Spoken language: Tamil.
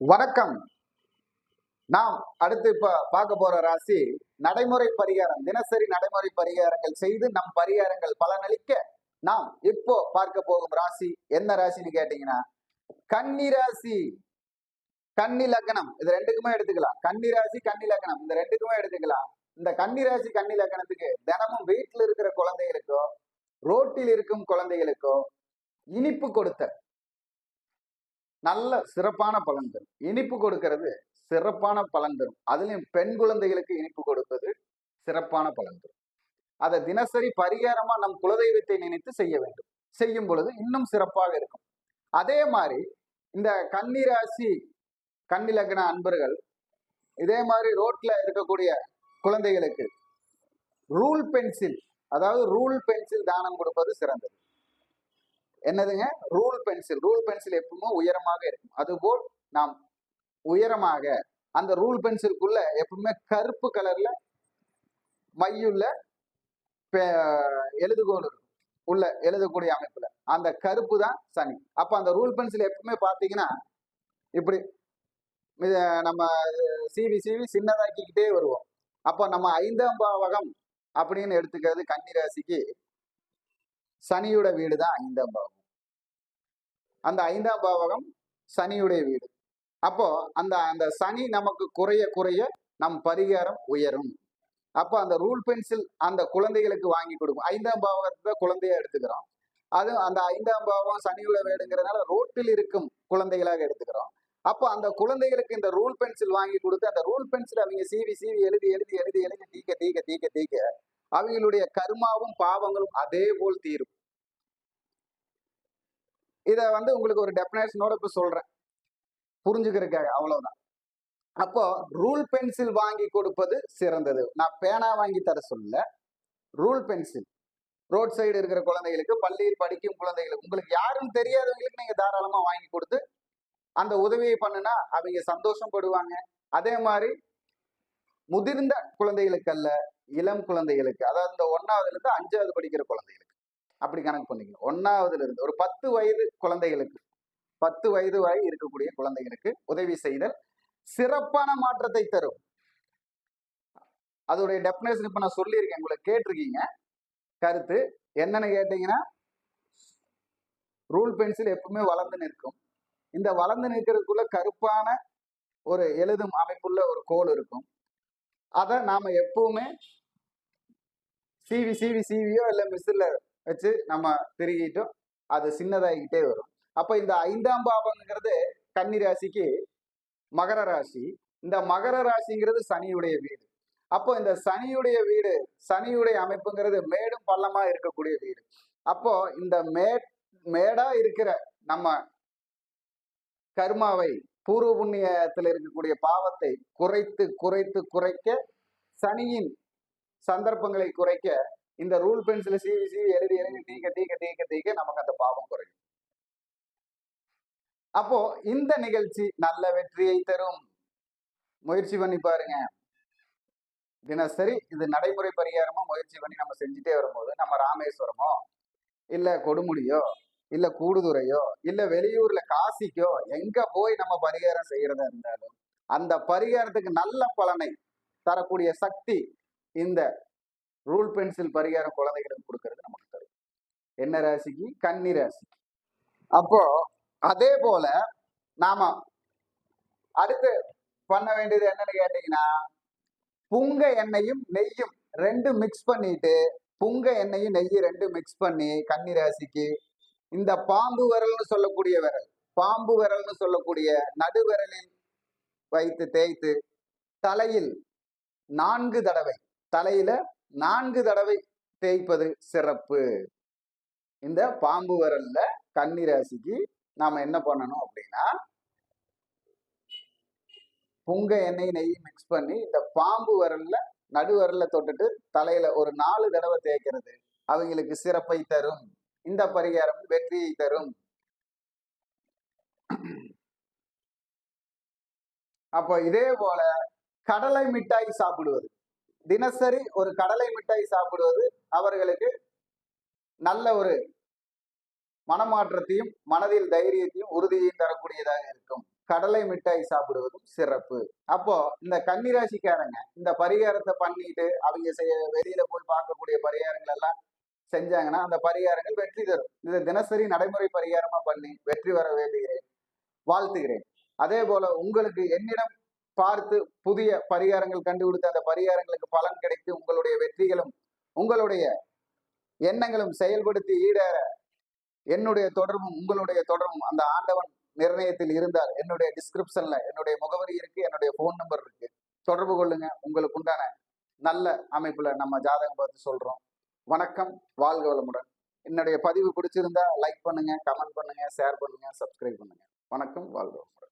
வணக்கம். நாம் அடுத்து இப்ப பார்க்க போற ராசி நடைமுறை பரிகாரம் தினசரி நடைமுறை பரிகாரங்கள் செய்து நம் பரிகாரங்கள் பலனளிக்க நாம் இப்போ பார்க்க போகும் ராசி என்ன ராசின்னு கேட்டீங்கன்னா கன்னி ராசி. கன்னி லக்னம். இது ரெண்டுக்குமே எடுத்துக்கலாம். கன்னி ராசி கன்னி லக்னம். இந்த ரெண்டுக்குமே எடுத்துக்கலாம். இந்த கன்னி ராசி கன்னி லக்னத்துக்கு தினமும் வீட்டில் இருக்கிற குழந்தைகளுக்கோ ரோட்டில் இருக்கும் குழந்தைகளுக்கோ இனிப்பு கொடுத்தல். நல்ல சிறப்பான பலன் தரும் இனிப்பு கொடுக்கறது சிறப்பான பலன் தரும் அதுலயும் பெண் குழந்தைகளுக்கு இனிப்பு கொடுப்பது சிறப்பான பலன் தரும் அதை தினசரி பரிகாரமா நம் குலதெய்வத்தை நினைத்து செய்ய வேண்டும். செய்யும் பொழுது இன்னும் சிறப்பாக இருக்கும். அதே மாதிரி இந்த கன்னிராசி கன்னிலக்கண அன்பர்கள் இதே மாதிரி ரோட்ல இருக்கக்கூடிய குழந்தைகளுக்கு ரூல் பென்சில் அதாவது ரூல் பென்சில் தானம் கொடுப்பது சிறந்தது. என்னதுங்க? Rule pencil. ரூல் பென்சில் எப்பவுமே உயரமாக இருக்கும். அதுபோல் நாம் உயரமாக அந்த ரூல் பென்சிலுக்குள்ள எப்பவுமே கருப்பு கலர்ல மையுள்ள எழுதுகோல் இருக்கும். உள்ள எழுதக்கூடிய அமைப்புல. அந்த கருப்பு தான் சனி. அப்ப அந்த ரூல் பென்சில் எப்பவுமே பாத்தீங்கன்னா இப்படி நம்ம சிவி சிவி சின்னதாக்கிக்கிட்டே வருவோம். அப்போ நம்ம ஐந்தாம் பாவகம் அப்படின்னு எடுத்துக்கிறது கன்னி ராசிக்கு சனியோட வீடு தான் ஐந்தாம் பாவகம். அந்த ஐந்தாம் பாவகம் சனியுடைய வீடு. அப்போ அந்த அந்த சனி நமக்கு குறைய குறைய நம் பரிகாரம் உயரும். அப்போ அந்த ரூல் பென்சில் அந்த குழந்தைகளுக்கு வாங்கி கொடுக்கும். ஐந்தாம் பாவகத்தை குழந்தையா எடுத்துக்கிறோம். அது அந்த ஐந்தாம் பாவம் சனியோட வீடுங்கிறதுனால ரோட்டில் இருக்கும் குழந்தைகளாக எடுத்துக்கிறோம். அப்போ அந்த குழந்தைகளுக்கு இந்த ரூல் பென்சில் வாங்கி கொடுத்து அந்த ரூல் பென்சில் அவங்க சீவி சீவி எழுதி எழுதி எழுதி எழுதி தீக்க தீக்க தீக்க தீக்க அவங்களுடைய கருமாவும் பாவங்களும் அதே போல் தீரும். இதை வந்து உங்களுக்கு ஒரு டெபினேஷனோட இப்போ சொல்கிறேன் புரிஞ்சுக்கிறதுக்காக அவ்வளோதான் அப்போ ரூல் பென்சில் வாங்கி கொடுப்பது சிறந்தது. நான் பேனா வாங்கி தர சொல்ல ரூல் பென்சில் ரோட் சைடு இருக்கிற குழந்தைகளுக்கு பள்ளியில் படிக்கும் குழந்தைகளுக்கு உங்களுக்கு யாரும் தெரியாதவங்களுக்கு நீங்கள் தாராளமாக வாங்கி கொடுத்து அந்த உதவியை பண்ணுனா அவங்க சந்தோஷப்படுவாங்க அதே மாதிரி முதிர்ந்த குழந்தைகளுக்கு அல்ல இளம் குழந்தைகளுக்கு அதாவது இந்த ஒன்னாவதுல இருந்து அஞ்சாவது படிக்கிற குழந்தைகளுக்கு. அப்படி கணக்கு பண்ணிக்கணும். ஒன்னாவதுல இருந்து ஒரு பத்து வயது குழந்தைகளுக்கு பத்து வயது வரை இருக்கக்கூடிய குழந்தைகளுக்கு உதவி செய்தல் சிறப்பான மாற்றத்தை தரும். அதோடைய டெபினேஷன் இப்ப நான் சொல்லியிருக்கேன். உங்களுக்கு கேட்டிருக்கீங்க. கருத்து என்னன்னு கேட்டீங்கன்னா ரூல் பென்சில் எப்பவுமே வளர்ந்து நிற்கும். இந்த வளர்ந்து நிற்கிறதுக்குள்ள கருப்பான ஒரு எழுதும் அமைப்புள்ள ஒரு கோல் இருக்கும். அதை நாம எப்பவுமே சீவி சீவி சீவியோ இல்லை மிஸ்ஸில் வச்சு நம்ம திருகிட்டோம். அது சின்னதாகிக்கிட்டே வரும். அப்போ இந்த ஐந்தாம் பாவம்ங்கிறது கன்னி ராசிக்கு மகர ராசி. இந்த மகர ராசிங்கிறது சனியுடைய வீடு. அப்போ இந்த சனியுடைய வீடு சனியுடைய அமைப்புங்கிறது மேடும் பள்ளமா இருக்கக்கூடிய வீடு. அப்போ இந்த மே மேடா இருக்கிற நம்ம கர்மாவை பூர்வ புண்ணியத்தில் இருக்கக்கூடிய பாவத்தை குறைத்து குறைத்து குறைக்க சனியின் சந்தர்ப்பங்களை குறைக்க இந்த ரூல் பென்சில சீவி சீவி எழுதி எழுதி தீக்க தீக்க தீக்க தீக்க நமக்கு அந்த பாவம் குறையும். அப்போ இந்த நிகழ்ச்சி நல்ல வெற்றியை தரும். முயற்சி பண்ணி பாருங்க. தினசரி இது நடைமுறை பரிகாரமா முயற்சி பண்ணி நம்ம செஞ்சுட்டே வரும்போது நம்ம ராமேஸ்வரமோ இல்ல கொடுமுடியோ இல்ல கூடுதுறையோ இல்ல வெளியூர்ல காசிக்கோ எங்க போய் நம்ம பரிகாரம் செய்யறதா இருந்தாலும் அந்த பரிகாரத்துக்கு நல்ல பலனை தரக்கூடிய சக்தி இந்த ரூல் பென்சில் பரிகாரம் குழந்தைகளுக்கு கொடுக்கறது நமக்கு தரும். என்ன ராசிக்கு? கன்னி ராசிக்கு. அப்போ அதே போல நாம அடுத்து பண்ண வேண்டியது என்னன்னு கேட்டீங்கன்னா புங்க எண்ணெயும் நெய்யும் ரெண்டும் மிக்ஸ் பண்ணிட்டு புங்க எண்ணெயும் நெய்யும் ரெண்டும் மிக்ஸ் பண்ணி கன்னி ராசிக்கு இந்த பாம்பு விரல்னு சொல்லக்கூடிய விரல் பாம்பு விரல்னு சொல்லக்கூடிய நடுவிரலில் வைத்து தேய்த்து தலையில் நான்கு தடவை தலையில நான்கு தடவை தேய்ப்பது சிறப்பு. இந்த பாம்பு விரல்ல கன்னி ராசிக்கு நாம என்ன பண்ணணும் அப்படின்னா புங்க எண்ணெய் நெய் மிக்ஸ் பண்ணி இந்த பாம்பு விரல்ல நடுவரல தொட்டுட்டு தலையில ஒரு நாலு தடவை தேய்க்கிறது. அவங்களுக்கு சிறப்பை தரும். இந்த பரிகாரம் வெற்றியை தரும். அப்போ இதே போல கடலை மிட்டாய் சாப்பிடுவது. தினசரி ஒரு கடலை மிட்டாய் சாப்பிடுவது அவர்களுக்கு நல்ல ஒரு மனமாற்றத்தையும் மனதில் தைரியத்தையும் உறுதியையும் தரக்கூடியதாக இருக்கும். கடலை மிட்டாய் சாப்பிடுவதும் சிறப்பு. அப்போ இந்த கன்னிராசிக்காரங்க இந்த பரிகாரத்தை பண்ணிட்டு அவங்க செய்ய வெளியில போய் பார்க்கக்கூடிய பரிகாரங்கள் எல்லாம் செஞ்சாங்கன்னா அந்த பரிகாரங்கள் வெற்றி தரும். இந்த தினசரி நடைமுறை பரிகாரமா பண்ணி வெற்றி வர வேண்டுகிறேன். வாழ்த்துகிறேன். அதே போல உங்களுக்கு என்னிடம் பார்த்து புதிய பரிகாரங்கள் கண்டுபிடித்து அந்த பரிகாரங்களுக்கு பலன் கிடைத்து உங்களுடைய வெற்றிகளும் உங்களுடைய எண்ணங்களும் செயல்படுத்தி ஈடேற என்னுடைய தொடர்பும் உங்களுடைய தொடர்பும் அந்த ஆண்டவன் நிர்ணயத்தில் இருந்தால் என்னுடைய டிஸ்கிரிப்ஷன்ல என்னுடைய முகவரி இருக்கு என்னுடைய ஃபோன் நம்பர் இருக்கு. தொடர்பு கொள்ளுங்க. உங்களுக்கு உண்டான நல்ல அமைப்புல நம்ம ஜாதகம் பார்த்து சொல்றோம். வணக்கம். வாழ்க வளமுடன். என்னுடைய பதிவு பிடிச்சிருந்தா லைக் பண்ணுங்க கமெண்ட் பண்ணுங்க ஷேர் பண்ணுங்க சப்ஸ்கிரைப் பண்ணுங்க. வணக்கம். வாழ்க வளமுடன்.